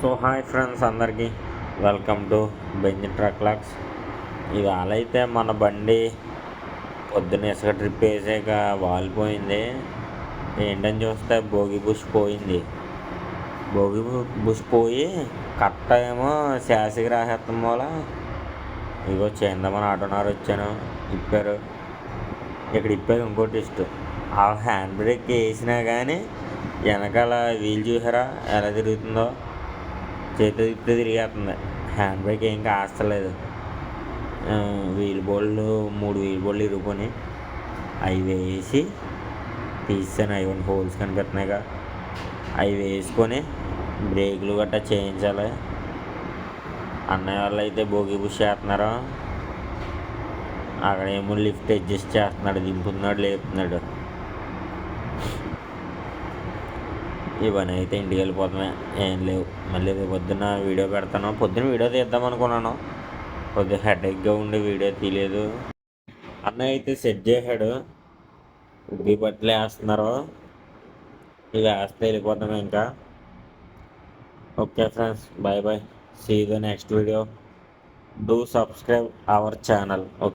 So hi friends అందరికీ. Welcome to Benz truck logs. ఇవాళ అయితే మన బండి పొద్దున్న ఇసుక ట్రిప్ వేసాక వాలిపోయింది. ఏంటని చూస్తే భోగి బుష్ పోయింది. భోగి బుష్ పోయి కట్ట ఏమో శాసికి రాసేస్తాం మూల ఇగో చేద్దామని ఆటోనారు వచ్చాను. ఇప్పారు. ఇక్కడ ఇప్పారు ఇంకోటి ఇష్టం ఆ హ్యాండ్ బ్రేక్ వేసినా కానీ వెనకాల వీల్ చూసారా? ఎలా తిరుగుతుందో? చేతి ఇప్పుడు తిరిగేస్తుంది. హ్యాండ్ బ్రేక్ ఏం కాస్తలేదు. వీల్ బోళ్ళు మూడు వీల్ బోళ్ళు ఇరుగుకొని అవి వేసి తీసాను అవి కొన్ని హోల్స్ కనిపెట్టినాయిగా. అవి వేసుకొని బ్రేకులు గట్టా చేయించాలి. అన్నయ్య వాళ్ళు అయితే భోగి బుష్ చేస్తున్నారు? అక్కడేమో లిఫ్ట్ అడ్జస్ట్ చేస్తున్నాడు దింపుతున్నాడు లేపుతున్నాడు. ఇవన్నీ అయితే ఇంటికి వెళ్ళిపోతున్నాయి ఏం లేవు. మళ్ళీ రేపు పొద్దున్న వీడియో పెడతాను. పొద్దున్న వీడియో తీద్దాం అనుకున్నాను కొద్దిగా హెడేక్గా ఉండి వీడియో తీయలేదు. అన్న అయితే సెట్ చేశాడు. ఉబ్బి బట్టలు వేస్తున్నారు. ఇవి వేస్తే వెళ్ళిపోతాం ఇంకా. Okay friends bye bye see the next video do subscribe our channel okay